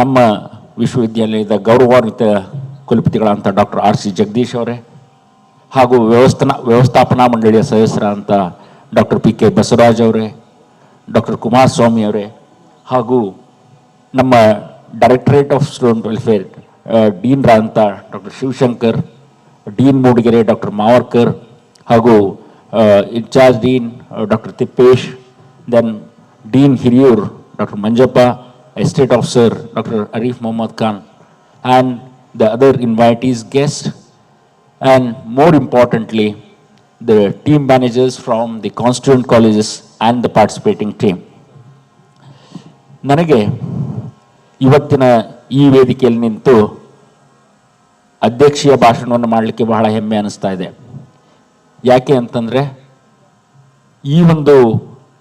ನಮ್ಮ ವಿಶ್ವವಿದ್ಯಾಲಯದ ಗೌರವಾನ್ವಿತ ಕುಲಪತಿಗಳಂತ ಡಾಕ್ಟರ್ ಆರ್ ಸಿ ಜಗದೀಶ್ ಅವರೇ ಹಾಗೂ ವ್ಯವಸ್ಥನ, ವ್ಯವಸ್ಥಾಪನಾ ಮಂಡಳಿಯ ಸದಸ್ಯರಾದಂಥ ಡಾಕ್ಟರ್ ಪಿ ಕೆ ಬಸವರಾಜ್ ಅವರೇ, ಡಾಕ್ಟರ್ ಕುಮಾರಸ್ವಾಮಿ ಅವರೇ ಹಾಗೂ ನಮ್ಮ directorate of student welfare ಡೀನ್ರಾದಂಥ doctor Shivashankar, dean Mudigere doctor Mavarkar ಹಾಗೂ in charge dean doctor Tippesh, then dean Hiriyur doctor Manjappa estate officer doctor Arif Mohammed Khan and the other invitees guest and more importantly, the team managers from the constituent colleges and the participating team. ನನಗೆ ಇವತ್ತಿನ ಈ ವೇದಿಕೆಯಲ್ಲಿ ನಿಂತು ಅಧ್ಯಕ್ಷೀಯ ಭಾಷಣವನ್ನು ಮಾಡಲಿಕ್ಕೆ ಬಹಳ ಹೆಮ್ಮೆ ಅನಿಸ್ತಾ ಇದೆ ಯಾಕೆ ಅಂತಂದರೆ ಈ ಒಂದು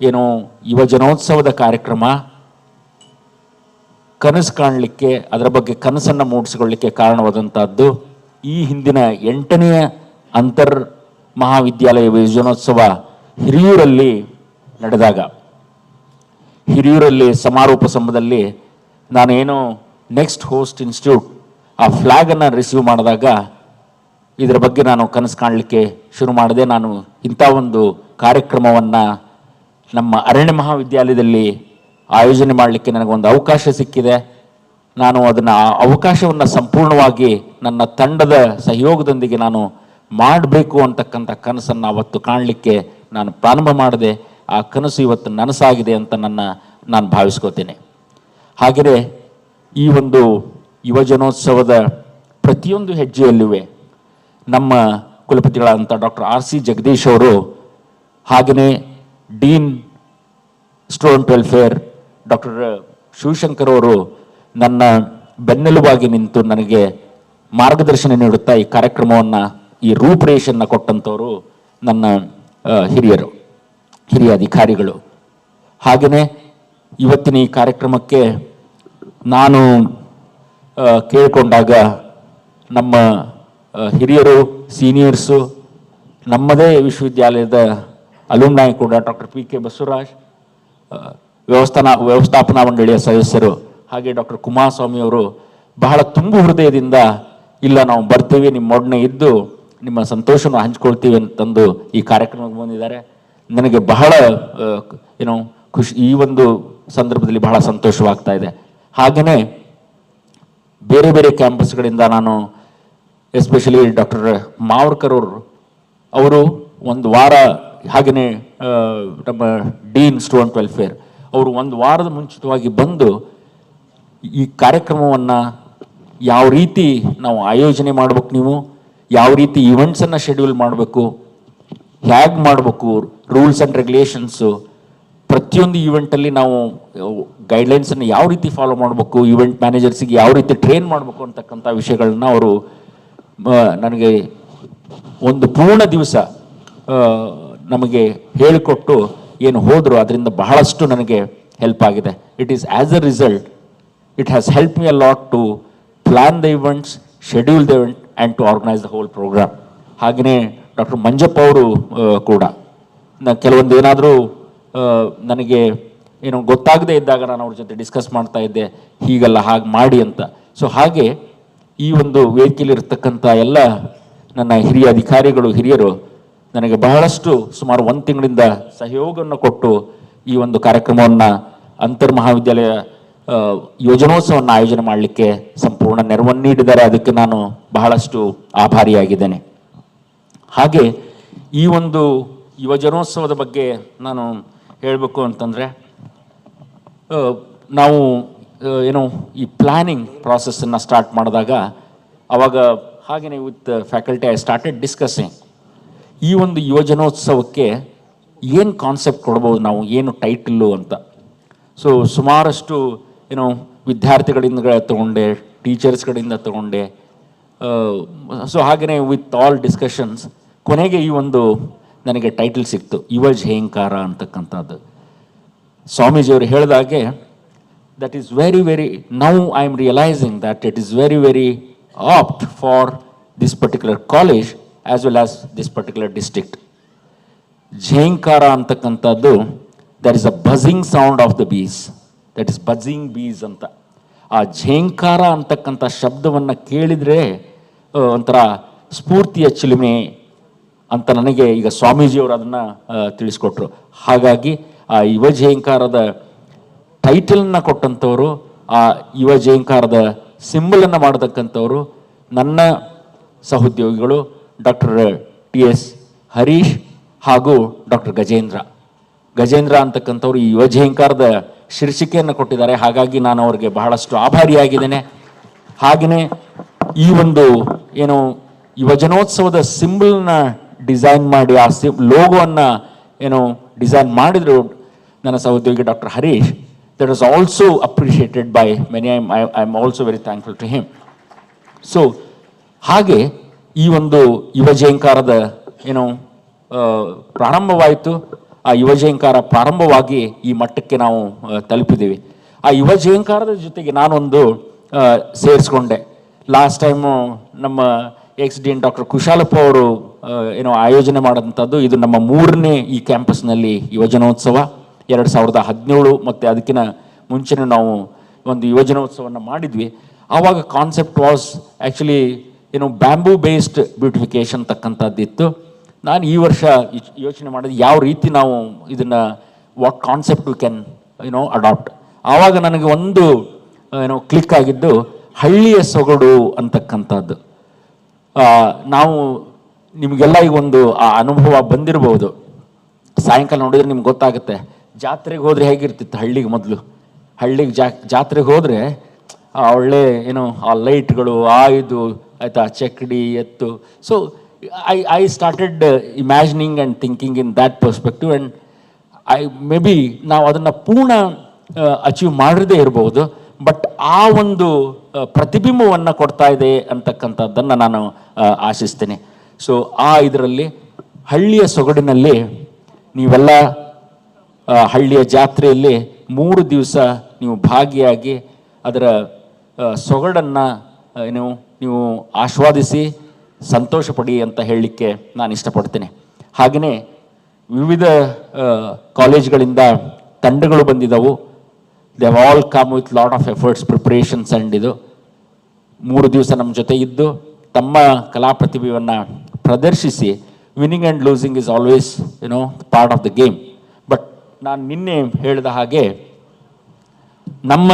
ಏನು ಯುವ ಜನೋತ್ಸವದ ಕಾರ್ಯಕ್ರಮ ಕನಸು ಕಾಣಲಿಕ್ಕೆ, ಅದರ ಬಗ್ಗೆ ಕನಸನ್ನು ಮೂಡಿಸಿಕೊಳ್ಳಿಕ್ಕೆ ಕಾರಣವಾದಂಥದ್ದು ಈ ಹಿಂದಿನ ಎಂಟನೆಯ ಅಂತರ್ ಮಹಾವಿದ್ಯಾಲಯ ಯೋಜನೋತ್ಸವ ಹಿರಿಯೂರಲ್ಲಿ ನಡೆದಾಗ. ಹಿರಿಯೂರಲ್ಲಿ ಸಮಾರೋಪ ಸಮಯದಲ್ಲಿ ನಾನೇನು ನೆಕ್ಸ್ಟ್ ಹೋಸ್ಟ್ ಇನ್ಸ್ಟಿಟ್ಯೂಟ್ ಆ ಫ್ಲ್ಯಾಗನ್ನು ರಿಸೀವ್ ಮಾಡಿದಾಗ ಇದರ ಬಗ್ಗೆ ನಾನು ಕನಸು ಕಾಣಲಿಕ್ಕೆ ಶುರು ಮಾಡಿದೆ. ನಾನು ಇಂಥ ಒಂದು ಕಾರ್ಯಕ್ರಮವನ್ನು ನಮ್ಮ ಅರಣ್ಯ ಮಹಾವಿದ್ಯಾಲಯದಲ್ಲಿ ಆಯೋಜನೆ ಮಾಡಲಿಕ್ಕೆ ನನಗೊಂದು ಅವಕಾಶ ಸಿಕ್ಕಿದೆ. ನಾನು ಅದನ್ನು ಅವಕಾಶವನ್ನು ಸಂಪೂರ್ಣವಾಗಿ ನನ್ನ ತಂಡದ ಸಹಯೋಗದೊಂದಿಗೆ ನಾನು ಮಾಡಬೇಕು ಅಂತಕ್ಕಂಥ ಕನಸನ್ನು ಅವತ್ತು ಕಾಣಲಿಕ್ಕೆ ನಾನು ಪ್ರಾರಂಭ ಮಾಡಿದೆ. ಆ ಕನಸು ಇವತ್ತು ನನಸಾಗಿದೆ ಅಂತ ನನ್ನ, ನಾನು ಭಾವಿಸ್ಕೋತೇನೆ. ಹಾಗೆಯೇ ಈ ಒಂದು ಯುವಜನೋತ್ಸವದ ಪ್ರತಿಯೊಂದು ಹೆಜ್ಜೆಯಲ್ಲೂ ನಮ್ಮ ಕುಲಪತಿಗಳಾದಂಥ ಡಾಕ್ಟರ್ ಆರ್ ಸಿ ಜಗದೀಶ್ ಅವರು ಹಾಗೆಯೇ dean student welfare doctor Shivashankar ಅವರು ನನ್ನ ಬೆನ್ನೆಲುಬಾಗಿ ನಿಂತು ನನಗೆ ಮಾರ್ಗದರ್ಶನ ನೀಡುತ್ತಾ ಈ ಕಾರ್ಯಕ್ರಮವನ್ನು, ಈ ರೂಪುರೇಷನ್ನ ಕೊಟ್ಟಂಥವರು ನನ್ನ ಹಿರಿಯರು, ಹಿರಿಯ ಅಧಿಕಾರಿಗಳು. ಹಾಗೆಯೇ ಇವತ್ತಿನ ಈ ಕಾರ್ಯಕ್ರಮಕ್ಕೆ ನಾನು ಕೇಳಿಕೊಂಡಾಗ ನಮ್ಮ ಹಿರಿಯರು, ಸೀನಿಯರ್ಸು, ನಮ್ಮದೇ ವಿಶ್ವವಿದ್ಯಾಲಯದ ಅಲುಮ್ನಾಯ್ ಕೂಡ ಡಾಕ್ಟರ್ ಪಿ ಕೆ ಬಸವರಾಜ್ ವ್ಯವಸ್ಥಾನ, ವ್ಯವಸ್ಥಾಪನಾ ಮಂಡಳಿಯ ಸದಸ್ಯರು, ಹಾಗೆ ಡಾಕ್ಟರ್ ಕುಮಾರಸ್ವಾಮಿ ಅವರು ಬಹಳ ತುಂಬು ಹೃದಯದಿಂದ, ಇಲ್ಲ ನಾವು ಬರ್ತೀವಿ ನಿಮ್ಮ ನಿಮ್ಮೊಡನೆ ಇದ್ದು ನಿಮ್ಮ ಸಂತೋಷವನ್ನು ಹಂಚ್ಕೊಳ್ತೀವಿ ಅಂತಂದು ಈ ಕಾರ್ಯಕ್ರಮಕ್ಕೆ ಬಂದಿದ್ದಾರೆ. ನನಗೆ ಬಹಳ ಏನೋ ಖುಷಿ, ಈ ಒಂದು ಸಂದರ್ಭದಲ್ಲಿ ಬಹಳ ಸಂತೋಷವಾಗ್ತಾ ಇದೆ. ಹಾಗೆಯೇ ಬೇರೆ ಬೇರೆ ಕ್ಯಾಂಪಸ್ಗಳಿಂದ ನಾನು ಎಸ್ಪೆಷಲಿ ಡಾಕ್ಟರ್ ಮಾವರ್ಕರ್ ಅವರು ಅವರು ಒಂದು ವಾರ ಹಾಗೆಯೇ ನಮ್ಮ ಡೀನ್ ಸ್ಟೂಡೆಂಟ್ ವೆಲ್ಫೇರ್ ಅವರು ಒಂದು ವಾರದ ಮುಂಚಿತವಾಗಿ ಬಂದು ಈ ಕಾರ್ಯಕ್ರಮವನ್ನು ಯಾವ ರೀತಿ ನಾವು ಆಯೋಜನೆ ಮಾಡ್ಬೇಕು ನೀವು, ಯಾವ ರೀತಿ ಇವೆಂಟ್ಸನ್ನು ಶೆಡ್ಯೂಲ್ ಮಾಡಬೇಕು ಹೇಗೆ ಮಾಡಬೇಕು ರೂಲ್ಸ್ ಆ್ಯಂಡ್ ರೆಗ್ಯುಲೇಷನ್ಸು ಪ್ರತಿಯೊಂದು ಈವೆಂಟಲ್ಲಿ ನಾವು ಗೈಡ್ಲೈನ್ಸನ್ನು ಯಾವ ರೀತಿ ಫಾಲೋ ಮಾಡಬೇಕು ಈವೆಂಟ್ ಮ್ಯಾನೇಜರ್ಸಿಗೆ ಯಾವ ರೀತಿ ಟ್ರೈನ್ ಮಾಡಬೇಕು ಅಂತಕ್ಕಂಥ ವಿಷಯಗಳನ್ನ ಅವರು ನನಗೆ ಒಂದು ಪೂರ್ಣ ದಿವಸ ನಮಗೆ ಹೇಳಿಕೊಟ್ಟು ಏನು ಹೋದರು ಅದರಿಂದ ಬಹಳಷ್ಟು ನನಗೆ ಹೆಲ್ಪ್ ಆಗಿದೆ. It is as a result it has help me a lot to plan the events schedule the event and to organise the whole programme ಹಾಗೆಯೇ ಡಾಕ್ಟರ್ ಮಂಜಪ್ಪ ಅವರು ಕೂಡ. ನ, ಕೆಲವೊಂದು ಏನಾದರೂ ನನಗೆ ಏನೋ ಗೊತ್ತಾಗದೇ ಇದ್ದಾಗ ನಾನು ಅವ್ರ ಜೊತೆ ಡಿಸ್ಕಸ್ ಮಾಡ್ತಾ ಇದ್ದೆ, ಹೀಗಲ್ಲ ಹಾಗೆ ಮಾಡಿ ಅಂತ. ಸೊ ಹಾಗೆ ಈ ಒಂದು ವೇದಿಕೆಯಲ್ಲಿರ್ತಕ್ಕಂಥ ಎಲ್ಲ ನನ್ನ ಹಿರಿಯ ಅಧಿಕಾರಿಗಳು, ಹಿರಿಯರು ನನಗೆ ಬಹಳಷ್ಟು ಸುಮಾರು ಒಂದು ತಿಂಗಳಿಂದ ಸಹಯೋಗವನ್ನು ಕೊಟ್ಟು ಈ ಒಂದು ಕಾರ್ಯಕ್ರಮವನ್ನು ಅಂತರ್ ಮಹಾವಿದ್ಯಾಲಯ ಯೋಜನೋತ್ಸವವನ್ನು ಆಯೋಜನೆ ಮಾಡಲಿಕ್ಕೆ ಸಂಪೂರ್ಣ ನೆರವನ್ನು ನೀಡಿದ್ದಾರೆ. ಅದಕ್ಕೆ ನಾನು ಬಹಳಷ್ಟು ಆಭಾರಿಯಾಗಿದ್ದೇನೆ. ಹಾಗೆ ಈ ಒಂದು ಯುವಜನೋತ್ಸವದ ಬಗ್ಗೆ ನಾನು ಹೇಳಬೇಕು ಅಂತಂದರೆ ನಾವು ಏನು ಈ ಪ್ಲ್ಯಾನಿಂಗ್ ಪ್ರಾಸೆಸ್ಸನ್ನು ಸ್ಟಾರ್ಟ್ ಮಾಡಿದಾಗ ಆವಾಗ ಹಾಗೆಯೇ with faculty, I started discussing. ಈ ಒಂದು ಯುವಜನೋತ್ಸವಕ್ಕೆ ಏನು ಕಾನ್ಸೆಪ್ಟ್ ಕೊಡ್ಬೋದು ನಾವು, ಏನು ಟೈಟಲ್ಲು ಅಂತ? ಸೊ ಸುಮಾರಷ್ಟು ಏನು ವಿದ್ಯಾರ್ಥಿಗಳಿಂದ ತಗೊಂಡೆ ಟೀಚರ್ಸ್ ಕಡೆಯಿಂದ ತಗೊಂಡೆ. ಸೊ ಹಾಗೆಯೇ ವಿತ್ ಆಲ್ ಡಿಸ್ಕಷನ್ಸ್ ಕೊನೆಗೆ ಈ ಒಂದು ನನಗೆ ಟೈಟಲ್ ಸಿಕ್ತು ಯುವ ಜಯಂಕಾರ ಅಂತಕ್ಕಂಥದ್ದು. ಸ್ವಾಮೀಜಿಯವರು ಹೇಳಿದಾಗೆ that is very very now I am realising that it is very very apt for this particular college as well as this particular district ಝೇಂಕಾರ ಅಂತಕ್ಕಂಥದ್ದು that is a buzzing sound of the bees that is buzzing bees ಅಂತ. ಆ ಝೇಂಕಾರ ಅಂತಕ್ಕಂಥ ಶಬ್ದವನ್ನು ಕೇಳಿದರೆ ಒಂಥರ ಸ್ಫೂರ್ತಿಯ ಚಿಲುಮೆ ಅಂತ ನನಗೆ ಈಗ ಸ್ವಾಮೀಜಿಯವರು ಅದನ್ನು ತಿಳಿಸ್ಕೊಟ್ರು. ಹಾಗಾಗಿ ಆ ಯುವ ಝೇಂಕಾರದ ಟೈಟಲನ್ನು ಕೊಟ್ಟಂಥವರು, ಆ ಯುವ ಜಯಂಕಾರದ ಸಿಂಬಲನ್ನು ಮಾಡತಕ್ಕಂಥವರು ನನ್ನ ಸಹೋದ್ಯೋಗಿಗಳು ಡಾಕ್ಟರ್ ಟಿ ಎಸ್ ಹರೀಶ್ ಹಾಗೂ ಡಾಕ್ಟರ್ ಗಜೇಂದ್ರ. ಗಜೇಂದ್ರ ಅಂತಕ್ಕಂಥವ್ರು ಈ ಯುವ ಜಯಂಕಾರದ ಶೀರ್ಷಿಕೆಯನ್ನು ಕೊಟ್ಟಿದ್ದಾರೆ. ಹಾಗಾಗಿ ನಾನು ಅವರಿಗೆ ಬಹಳಷ್ಟು ಆಭಾರಿಯಾಗಿದ್ದೇನೆ. ಹಾಗೆಯೇ ಈ ಒಂದು ಏನು ಯುವಜನೋತ್ಸವದ ಸಿಂಬಲ್ನ ಡಿಸೈನ್ ಮಾಡಿ, ಆ ಸಿಂ ಲೋಗೋವನ್ನು ಏನು ಡಿಸೈನ್ ಮಾಡಿದರು ನನ್ನ ಸಹೋದ್ಯೋಗಿ doctor Harish that is also appreciated by many I I am also very thankful to him so ಹಾಗೆ ಈ ಒಂದು ಯುವಜಯಂಕಾರದ ಏನು ಪ್ರಾರಂಭವಾಯಿತು. ಆ ಯುವಜಯಂಕಾರ ಪ್ರಾರಂಭವಾಗಿ ಈ ಮಟ್ಟಕ್ಕೆ ನಾವು ತಲುಪಿದ್ದೀವಿ. ಆ ಯುವಜಯಂಕಾರದ ಜೊತೆಗೆ ನಾನೊಂದು ಸೇರಿಸ್ಕೊಂಡೆ. ಲಾಸ್ಟ್ ಟೈಮು ನಮ್ಮ X D N doctor Kushalappa ಅವರು ಏನೋ ಆಯೋಜನೆ ಮಾಡಿದಂಥದ್ದು ಇದು ನಮ್ಮ ಮೂರನೇ ಈ ಕ್ಯಾಂಪಸ್ನಲ್ಲಿ ಯುವಜನೋತ್ಸವ. ಎರಡು ಸಾವಿರದ ಹದಿನೇಳು ಮತ್ತು ಅದಕ್ಕಿಂತ ಮುಂಚೆನೂ ನಾವು ಒಂದು ಯುವಜನೋತ್ಸವವನ್ನು ಮಾಡಿದ್ವಿ. ಆವಾಗ ಕಾನ್ಸೆಪ್ಟ್ ವಾಸ್ ಆ್ಯಕ್ಚುಲಿ ಏನು ಬ್ಯಾಂಬೂ ಬೇಸ್ಡ್ ಬ್ಯೂಟಿಫಿಕೇಶನ್ ತಕ್ಕಂಥದ್ದಿತ್ತು ನಾನು ಈ ವರ್ಷ ಯೋಚನೆ ಮಾಡಿದ ಯಾವ ರೀತಿ ನಾವು ಇದನ್ನು what concept we can you know adapt ಆವಾಗ ನನಗೆ ಒಂದು ಏನೋ ಕ್ಲಿಕ್ ಆಗಿದ್ದು ಹಳ್ಳಿಯ ಸೊಗಡು ಅಂತಕ್ಕಂಥದ್ದು ನಾವು ನಿಮಗೆಲ್ಲ ಈಗ ಒಂದು, ಆ, ಅನುಭವ ಬಂದಿರಬಹುದು ಸಾಯಂಕಾಲ ನೋಡಿದ್ರೆ ನಿಮ್ಗೆ ಗೊತ್ತಾಗುತ್ತೆ. ಜಾತ್ರೆಗೆ ಹೋದರೆ ಹೇಗಿರ್ತಿತ್ತು ಹಳ್ಳಿಗೆ ಮೊದಲು? ಹಳ್ಳಿಗೆ ಜಾ, ಜಾತ್ರೆಗೆ ಹೋದರೆ, ಆ, ಒಳ್ಳೆ, ಏನು, ಆ ಲೈಟ್ಗಳು ಆ ಇದು ಆಯ್ತಾ ಚಕ್ಕಡಿ ಎತ್ತು. So I I started imagining and thinking in that perspective and I may be ನಾವು ಅದನ್ನು ಪೂರ್ಣ ಅಚೀವ್ ಮಾಡಿರದೇ ಇರಬಹುದು ಬಟ್ ಆ ಒಂದು ಆ, ಪ್ರತಿಬಿಂಬವನ್ನು ಕೊಡ್ತಾ ಇದೆ ಅಂತಕ್ಕಂಥದ್ದನ್ನು ನಾನು ಆ, ಆಶಿಸ್ತೇನೆ. ಸೊ ಆ ಇದರಲ್ಲಿ ಹಳ್ಳಿಯ ಸೊಗಡಿನಲ್ಲಿ ನೀವೆಲ್ಲ ಹಳ್ಳಿಯ ಜಾತ್ರೆಯಲ್ಲಿ ಮೂರು ದಿವಸ ನೀವು ಭಾಗಿಯಾಗಿ ಅದರ ಸೊಗಡನ್ನು ಏನು ನೀವು ಆಸ್ವಾದಿಸಿ ಸಂತೋಷ ಪಡಿ ಅಂತ ಹೇಳಲಿಕ್ಕೆ ನಾನು ಇಷ್ಟಪಡ್ತೇನೆ. ಹಾಗೆಯೇ ವಿವಿಧ ಕಾಲೇಜ್ಗಳಿಂದ ತಂಡಗಳು ಬಂದಿದ್ದವು they have all come with lot of efforts preparations and ಇದು. ಮೂರು ದಿವಸ ನಮ್ಮ ಜೊತೆ ಇದ್ದು, ತಮ್ಮ ಕಲಾ ಪ್ರತಿಭೆಯನ್ನು ಪ್ರದರ್ಶಿಸಿ winning and losing is always you know part of the game but ನಾನು ನಿನ್ನೆ ಹೇಳಿದ ಹಾಗೆ, ನಮ್ಮ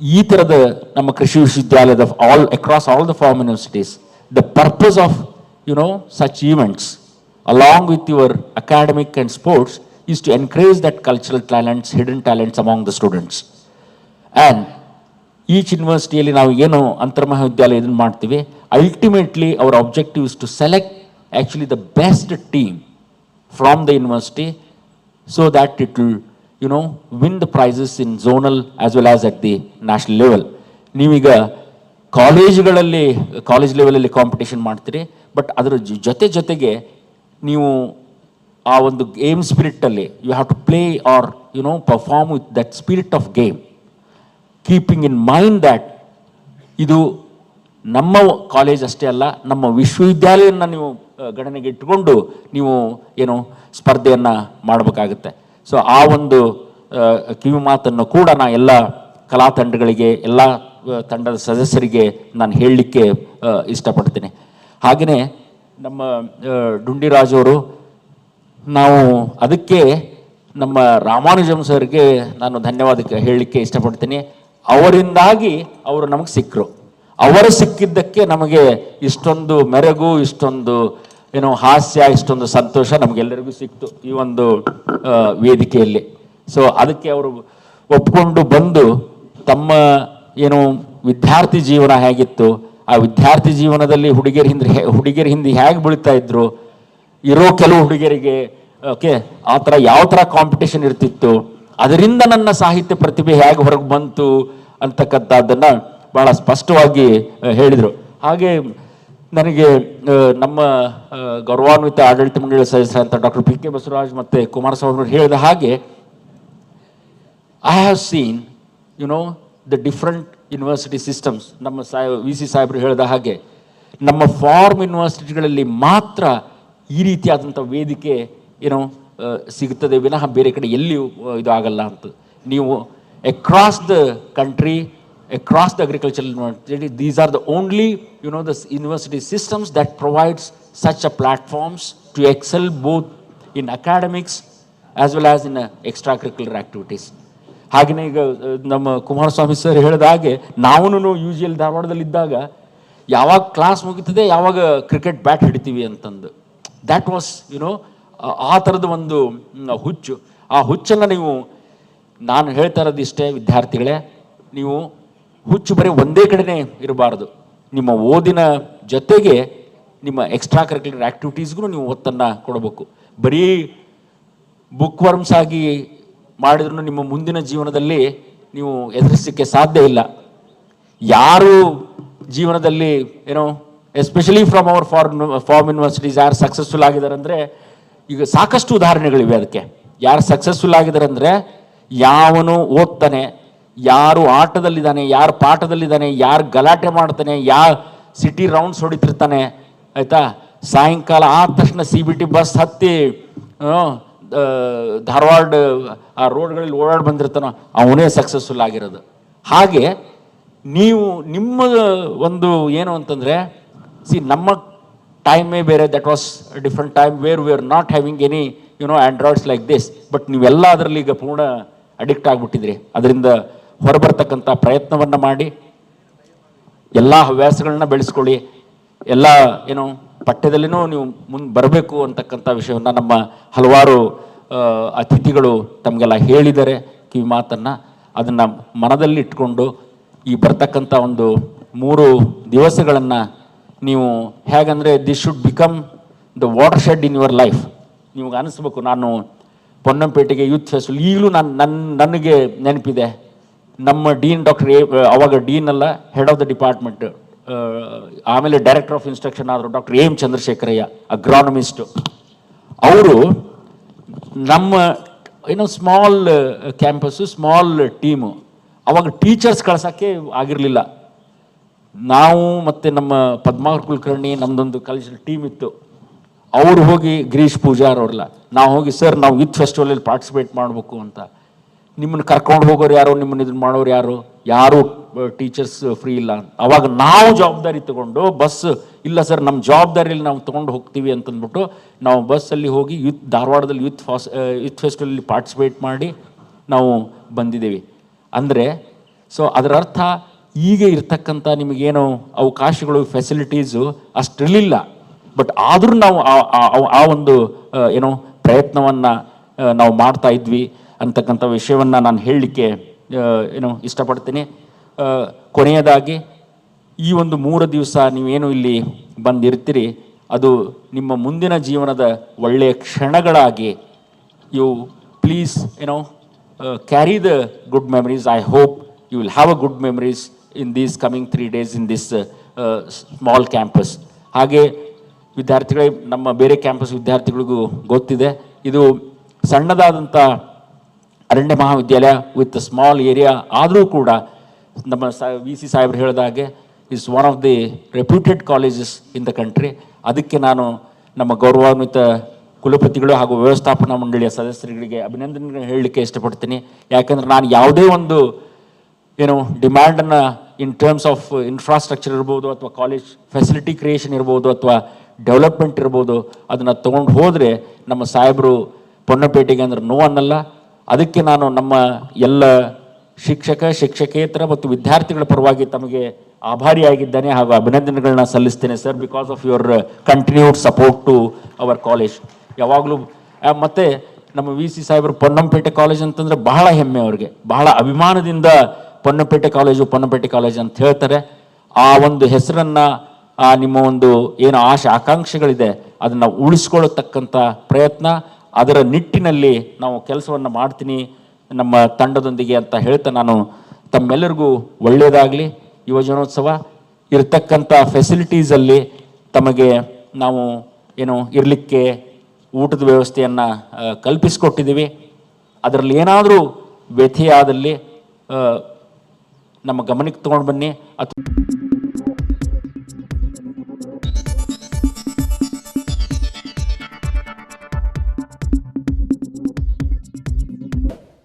ಈ ಥರದ ನಮ್ಮ ಕೃಷಿ ವಿಶ್ವವಿದ್ಯಾಲಯದ all across all the farm universities the purpose of you know such events along with your academic and sports is to encourage that cultural talents hidden talents among the students and each ಯೂನಿವರ್ಸಿಟಿಯಲ್ಲಿ ನಾವು ಏನು ಅಂತರ್ಮಹಾವಿದ್ಯಾಲಯ ಇದನ್ನು ಮಾಡ್ತೀವಿ ultimately our objective is to select actually the best team from the university so that it will you know win the prizes in zonal as well as at the national level ನೀವೀಗ ಕಾಲೇಜುಗಳಲ್ಲಿ college ಲೆವೆಲಲ್ಲಿ competition ಮಾಡ್ತೀರಿ but ಅದರ ಜೊತೆ ಜೊತೆಗೆ ನೀವು ಆ ಒಂದು game ಸ್ಪಿರಿಟ್ಟಲ್ಲಿ you have to play or you know perform with that spirit of game keeping in mind that ಇದು ನಮ್ಮ ಕಾಲೇಜ್ ಅಷ್ಟೇ ಅಲ್ಲ, ನಮ್ಮ ವಿಶ್ವವಿದ್ಯಾಲಯವನ್ನು ನೀವು, ಗಣನೆಗೆ ಇಟ್ಟುಕೊಂಡು ನೀವು, ಏನು, ಸ್ಪರ್ಧೆಯನ್ನು ಮಾಡಬೇಕಾಗುತ್ತೆ. ಸೊ ಆ ಒಂದು ಕಿವಿ ಮಾತನ್ನು ಕೂಡ ನಾ ಎಲ್ಲ ಕಲಾ ತಂಡಗಳಿಗೆ ಎಲ್ಲ ತಂಡದ ಸದಸ್ಯರಿಗೆ ನಾನು ಹೇಳಲಿಕ್ಕೆ ಇಷ್ಟಪಡ್ತೀನಿ. ಹಾಗೆಯೇ ನಮ್ಮ ಡುಂಡಿರಾಜವರು ನಾವು ಅದಕ್ಕೆ ನಮ್ಮ ರಾಮಾನುಜಂ ಸರ್ಗೆ ನಾನು ಧನ್ಯವಾದ ಹೇಳಲಿಕ್ಕೆ ಇಷ್ಟಪಡ್ತೀನಿ. ಅವರಿಂದಾಗಿ ಅವರು ನಮಗೆ ಸಿಕ್ಕರು. ಅವರು ಸಿಕ್ಕಿದ್ದಕ್ಕೆ ನಮಗೆ ಇಷ್ಟೊಂದು ಮೆರಗು, ಇಷ್ಟೊಂದು ಏನೋ ಹಾಸ್ಯ, ಇಷ್ಟೊಂದು ಸಂತೋಷ ನಮಗೆಲ್ಲರಿಗೂ ಸಿಕ್ತು ಈ ಒಂದು ವೇದಿಕೆಯಲ್ಲಿ. ಸೊ ಅದಕ್ಕೆ ಅವರು ಒಪ್ಕೊಂಡು ಬಂದು ತಮ್ಮ ಏನು ವಿದ್ಯಾರ್ಥಿ ಜೀವನ ಹೇಗಿತ್ತು, ಆ ವಿದ್ಯಾರ್ಥಿ ಜೀವನದಲ್ಲಿ ಹುಡುಗಿಯರ ಹಿಂದೆ ಹುಡುಗಿಯರ ಹಿಂದೆ ಹೇಗೆ ಬೀಳ್ತಾ ಇದ್ರು, ಇರೋ ಕೆಲವು ಹುಡುಗಿಯರಿಗೆ, ಓಕೆ, ಆ ಥರ ಯಾವ ಥರ ಕಾಂಪಿಟೇಷನ್ ಇರ್ತಿತ್ತು, ಅದರಿಂದ ನನ್ನ ಸಾಹಿತ್ಯ ಪ್ರತಿಭೆ ಹೇಗೆ ಹೊರಗೆ ಬಂತು ಅಂತಕ್ಕಂಥದ್ದನ್ನು ಭಾಳ ಸ್ಪಷ್ಟವಾಗಿ ಹೇಳಿದರು. ಹಾಗೆ ನನಗೆ ನಮ್ಮ ಗೌರವಾನ್ವಿತ ಆಡಳಿತ ಮಂಡಳಿ ಸದಸ್ಯರಂತ ಡಾಕ್ಟರ್ ಪಿ ಕೆ ಬಸವರಾಜ್ ಮತ್ತು ಕುಮಾರಸ್ವಾಮಿ ಅವರು ಹೇಳಿದ ಹಾಗೆ I have seen you know the different university systems ನಮ್ಮ ಸಾಹೇಬ್, ವಿ ಸಿ ಸಾಹೇಬರು ಹೇಳಿದ ಹಾಗೆ, ನಮ್ಮ ಫಾರ್ಮ್ ಯೂನಿವರ್ಸಿಟಿಗಳಲ್ಲಿ ಮಾತ್ರ ಈ ರೀತಿಯಾದಂಥ ವೇದಿಕೆ ಏನೋ ಸಿಗುತ್ತದೆ. ವಿನಃ ಬೇರೆ ಕಡೆ ಎಲ್ಲಿಯೂ ಇದು ಆಗಲ್ಲ ಅಂತ. ನೀವು across the country across the agricultural university, these are the only, you know, the university systems that provides such a platforms to excel both in academics as well as in uh, extracurricular activities. ಹಾಗೆಯೇ ಈಗ ನಮ್ಮ Kumaraswamy sir ಹೇಳಿದ ಹಾಗೆ ನಾವೂ U G L ಧಾರವಾಡದಲ್ಲಿದ್ದಾಗ ಯಾವಾಗ class ಮುಗಿತದೆ ಯಾವಾಗ cricket bat ಹಿಡಿತೀವಿ ಅಂತಂದು ದ್ಯಾಟ್ ವಾಸ್ ಯುನೋ ಆ ಥರದ ಒಂದು ಹುಚ್ಚು ಆ ಹುಚ್ಚನ್ನು ನೀವು ನಾನು ಹೇಳ್ತಾ ಇರೋದು ಇಷ್ಟೇ ವಿದ್ಯಾರ್ಥಿಗಳೇ ನೀವು ಹುಚ್ಚು ಬರೀ ಒಂದೇ ಕಡೆನೇ ಇರಬಾರ್ದು. ನಿಮ್ಮ ಓದಿನ ಜೊತೆಗೆ ನಿಮ್ಮ ಎಕ್ಸ್ಟ್ರಾ ಕರಿಕ್ಯುಲರ್ ಆ್ಯಕ್ಟಿವಿಟೀಸ್ಗೂ ನೀವು ಒತ್ತನ್ನು ಕೊಡಬೇಕು. ಬರೀ ಬುಕ್ ವರ್ಮ್ಸ್ ಆಗಿ ಮಾಡಿದ್ರೂ ನಿಮ್ಮ ಮುಂದಿನ ಜೀವನದಲ್ಲಿ ನೀವು ಎದುರಿಸಲಿಕ್ಕೆ ಸಾಧ್ಯ ಇಲ್ಲ. ಯಾರು ಜೀವನದಲ್ಲಿ ಏನೋ especially from our farm farm universities ಯಾರು ಸಕ್ಸಸ್ಫುಲ್ ಆಗಿದ್ದಾರೆ ಈಗ ಸಾಕಷ್ಟು ಉದಾಹರಣೆಗಳಿವೆ ಅದಕ್ಕೆ. ಯಾರು ಸಕ್ಸಸ್ಫುಲ್ ಆಗಿದ್ದಾರೆ ಅಂದರೆ ಯಾವನು ಓದ್ತಾನೆ ಯಾರು ಆಟದಲ್ಲಿದ್ದಾನೆ, ಯಾರು ಪಾಠದಲ್ಲಿದ್ದಾನೆ, ಯಾರು ಗಲಾಟೆ ಮಾಡ್ತಾನೆ, ಯಾರು ಸಿಟಿ ರೌಂಡ್ಸ್ ಹೊಡಿತಿರ್ತಾನೆ, ಆಯಿತಾ? ಸಾಯಂಕಾಲ ಆದ ತಕ್ಷಣ ಸಿ ಬಿ ಟಿ ಬಸ್ ಹತ್ತಿ ಧಾರವಾಡ, ಆ ರೋಡ್ಗಳಲ್ಲಿ ಓಡಾಡಿ ಬಂದಿರ್ತಾನೋ, ಅವನೇ ಸಕ್ಸಸ್ಫುಲ್ ಆಗಿರೋದು. ಹಾಗೆ ನೀವು ನಿಮ್ಮ ಒಂದು ಏನು ಅಂತಂದರೆ ಸಿ ನಮ್ಮ ಟೈಮೇ ಬೇರೆ that was different time where we are not having any you know androids like this but ನೀವೆಲ್ಲ ಅದರಲ್ಲಿ ಈಗ ಪೂರ್ಣ ಅಡಿಕ್ಟ್ ಆಗಿಬಿಟ್ಟಿದ್ರಿ. ಅದರಿಂದ ಹೊರಬರ್ತಕ್ಕಂಥ ಪ್ರಯತ್ನವನ್ನು ಮಾಡಿ, ಎಲ್ಲ ಹವ್ಯಾಸಗಳನ್ನ ಬೆಳೆಸ್ಕೊಳ್ಳಿ. ಎಲ್ಲ ಏನು ಪಠ್ಯದಲ್ಲಿನೂ ನೀವು ಮುಂದೆ ಬರಬೇಕು ಅಂತಕ್ಕಂಥ ವಿಷಯವನ್ನು ನಮ್ಮ ಹಲವಾರು ಅತಿಥಿಗಳು ತಮಗೆಲ್ಲ ಹೇಳಿದ್ದಾರೆ ಕಿವಿ ಮಾತನ್ನು ಅದನ್ನು ಮನದಲ್ಲಿ ಇಟ್ಕೊಂಡು ಈ ಬರ್ತಕ್ಕಂಥ ಒಂದು ಮೂರು ದಿವಸಗಳನ್ನು ನೀವು ಹೇಗಂದರೆ this should become the watershed in your life ನಿಮಗೆ ಅನಿಸ್ಬೇಕು, ನಾನು ಪೊನ್ನಂಪೇಟೆಗೆ ಯೂತ್ ಫೆಸ್ಟಿವಲ್ ಈಗಲೂ ನಾನು ನನ್ನ ನನಗೆ ನೆನಪಿದೆ. ನಮ್ಮ ಡೀನ್ ಡಾಕ್ಟರ್ ಎ ಅವಾಗ ಡೀನ್ ಅಲ್ಲ ಹೆಡ್ ಆಫ್ ದ ಡಿಪಾರ್ಟ್ಮೆಂಟ್ ಆಮೇಲೆ ಡೈರೆಕ್ಟರ್ ಆಫ್ ಇನ್ಸ್ಟ್ರಕ್ಷನ್ ಆದರು ಡಾಕ್ಟರ್ ಎಂ ಚಂದ್ರಶೇಖರಯ್ಯ ಅಗ್ರಾನಮಿಸ್ಟು ಅವರು ನಮ್ಮ, ಏನೋ ಸ್ಮಾಲ್ ಕ್ಯಾಂಪಸ್ಸು ಸ್ಮಾಲ್ ಟೀಮು ಅವಾಗ ಟೀಚರ್ಸ್ ಕಳ್ಸೋಕ್ಕೆ ಆಗಿರಲಿಲ್ಲ. ನಾವು ಮತ್ತು ನಮ್ಮ ಪದ್ಮಾವರ್ ಕುಲಕರ್ಣಿ ನಮ್ಮದೊಂದು ಕಾಲೇಜಲ್ಲಿ ಟೀಮ್ ಇತ್ತು. ಅವರು ಹೋಗಿ ಗಿರೀಶ್ ಪೂಜಾರ್ ಅವ್ರಲ್ಲ, ನಾವು ಹೋಗಿ, ಸರ್, ನಾವು ಯೂತ್ ಫೆಸ್ಟಿವಲಲ್ಲಿ ಪಾರ್ಟಿಸಿಪೇಟ್ ಮಾಡಬೇಕು ಅಂತ. ನಿಮ್ಮನ್ನು ಕರ್ಕೊಂಡು ಹೋಗೋರು ಯಾರು? ನಿಮ್ಮನ್ನು ಇದನ್ನು ಮಾಡೋರು ಯಾರು? ಯಾರು ಟೀಚರ್ಸ್ ಫ್ರೀ ಇಲ್ಲ ಅವಾಗ ನಾವು ಜವಾಬ್ದಾರಿ ತಗೊಂಡು ಬಸ್ ಇಲ್ಲ ಸರ್ ನಮ್ಮ ಜವಾಬ್ದಾರಿಯಲ್ಲಿ ನಾವು ತೊಗೊಂಡು ಹೋಗ್ತೀವಿ ಅಂತಂದ್ಬಿಟ್ಟು ನಾವು ಬಸ್ಸಲ್ಲಿ ಹೋಗಿ ಯೂತ್, ಧಾರವಾಡದಲ್ಲಿ ಯೂತ್ ಫಾಸ್ ಯೂತ್ ಫೆಸ್ಟಿವಲಲ್ಲಿ ಪಾರ್ಟಿಸಿಪೇಟ್ ಮಾಡಿ ನಾವು ಬಂದಿದ್ದೀವಿ. ಅಂದರೆ ಸೊ ಅದರ ಅರ್ಥ ಈಗ ಇರ್ತಕ್ಕಂಥ ನಿಮಗೇನು ಅವಕಾಶಗಳು ಫೆಸಿಲಿಟೀಸು ಅಷ್ಟಿರಲಿಲ್ಲ ಬಟ್ ಆದರೂ ನಾವು ಆ- ಒಂದು ಏನೋ ಪ್ರಯತ್ನವನ್ನು ನಾವು ಮಾಡ್ತಾ ಇದ್ವಿ. ಅಂತಕ್ಕಂಥ ವಿಷಯವನ್ನು ನಾನು ಹೇಳಲಿಕ್ಕೆ ಏನು ಇಷ್ಟಪಡ್ತೀನಿ. ಕೊನೆಯದಾಗಿ, ಈ ಒಂದು ಮೂರು ದಿವಸ ನೀವೇನು ಇಲ್ಲಿ ಬಂದಿರ್ತೀರಿ, ಅದು ನಿಮ್ಮ ಮುಂದಿನ ಜೀವನದ ಒಳ್ಳೆಯ ಕ್ಷಣಗಳಾಗಿ ಯು ಪ್ಲೀಸ್ ಏನೋ carry the good memories I hope you will have a good memories in these coming three days in this small campus. ಹಾಗೆ, ವಿದ್ಯಾರ್ಥಿಗಳೇ, ನಮ್ಮ ಬೇರೆ ಕ್ಯಾಂಪಸ್ ವಿದ್ಯಾರ್ಥಿಗಳಿಗೂ ಗೊತ್ತಿದೆ, ಇದು ಸಣ್ಣದಾದಂಥ ಅರಣ್ಯ ಮಹಾವಿದ್ಯಾಲಯ ವಿತ್ ಸ್ಮಾಲ್ ಏರಿಯಾ ಆದರೂ ಕೂಡ ನಮ್ಮ ಸ ವಿ ಸಿ ಸಾಹೇಬ್ರು ಹೇಳಿದಾಗೆ is one of the reputed colleges in the country ಅದಕ್ಕೆ ನಾನು ನಮ್ಮ ಗೌರವಾನ್ವಿತ ಕುಲಪತಿಗಳು ಹಾಗೂ ವ್ಯವಸ್ಥಾಪನಾ ಮಂಡಳಿಯ ಸದಸ್ಯರುಗಳಿಗೆ ಅಭಿನಂದನೆಗಳನ್ನು ಹೇಳಲಿಕ್ಕೆ ಇಷ್ಟಪಡ್ತೀನಿ. ಯಾಕಂದ್ರೆ ನಾನು ಯಾವುದೇ ಒಂದು ಏನು ಡಿಮ್ಯಾಂಡನ್ನು ಇನ್ ಟರ್ಮ್ಸ್ ಆಫ್ ಇನ್ಫ್ರಾಸ್ಟ್ರಕ್ಚರ್ ಇರ್ಬೋದು ಅಥವಾ ಕಾಲೇಜ್ ಫೆಸಿಲಿಟಿ ಕ್ರಿಯೇಷನ್ ಇರ್ಬೋದು ಅಥವಾ ಡೆವಲಪ್ಮೆಂಟ್ ಇರ್ಬೋದು, ಅದನ್ನು ತೊಗೊಂಡು ಹೋದರೆ ನಮ್ಮ ಸಾಹೇಬರು ಪೊನ್ನಪೇಟೆಗೆ ಅಂದ್ರೆ ನೋ ಅನ್ನಲ್ಲ. ಅದಕ್ಕೆ ನಾನು ನಮ್ಮ ಎಲ್ಲ ಶಿಕ್ಷಕ, ಶಿಕ್ಷಕೇತರ ಮತ್ತು ವಿದ್ಯಾರ್ಥಿಗಳ ಪರವಾಗಿ ತಮಗೆ ಆಭಾರಿಯಾಗಿದ್ದೇನೆ ಹಾಗೂ ಅಭಿನಂದನೆಗಳನ್ನ ಸಲ್ಲಿಸ್ತೇನೆ sir because of your continued support to our college ಯಾವಾಗಲೂ ಮತ್ತು ನಮ್ಮ ವಿ ಸಿ ಸಾಹೇಬರು ಪೊನ್ನಂಪೇಟೆ ಕಾಲೇಜ್ ಅಂತಂದ್ರೆ ಬಹಳ ಹೆಮ್ಮೆ ಅವ್ರಿಗೆ. ಬಹಳ ಅಭಿಮಾನದಿಂದ ಪೊನ್ನಂಪೇಟೆ ಕಾಲೇಜು ಪೊನ್ನಂಪೇಟೆ ಕಾಲೇಜ್ ಅಂತ ಹೇಳ್ತಾರೆ. ಆ ಒಂದು ಹೆಸರನ್ನ ನಿಮ್ಮ ಒಂದು ಏನು ಆಶೆ, ಆಕಾಂಕ್ಷೆಗಳಿದೆ, ಅದನ್ನ ಉಳಿಸ್ಕೊಳ್ಳತಕ್ಕಂಥ ಪ್ರಯತ್ನ. ಅದರ ನಿಟ್ಟಿನಲ್ಲಿ ನಾವು ಕೆಲಸವನ್ನು ಮಾಡ್ತೀನಿ. ನಮ್ಮ ತಂಡದೊಂದಿಗೆ ಅಂತ ಹೇಳ್ತಾ ನಾನು ತಮ್ಮೆಲ್ಲರಿಗೂ ಒಳ್ಳೆಯದಾಗಲಿ. ಯುವಜನೋತ್ಸವ ಇರತಕ್ಕಂಥ ಫೆಸಿಲಿಟೀಸಲ್ಲಿ ತಮಗೆ ನಾವು ಏನು ಇರಲಿಕ್ಕೆ ಊಟದ ವ್ಯವಸ್ಥೆಯನ್ನು ಕಲ್ಪಿಸಿಕೊಟ್ಟಿದ್ದೀವಿ. ಅದರಲ್ಲಿ ಏನಾದರೂ ವ್ಯಥೆಯಾದಲ್ಲಿ ನಮ್ಮ ಗಮನಕ್ಕೆ ತೊಗೊಂಡು ಬನ್ನಿ. ಅಥವಾ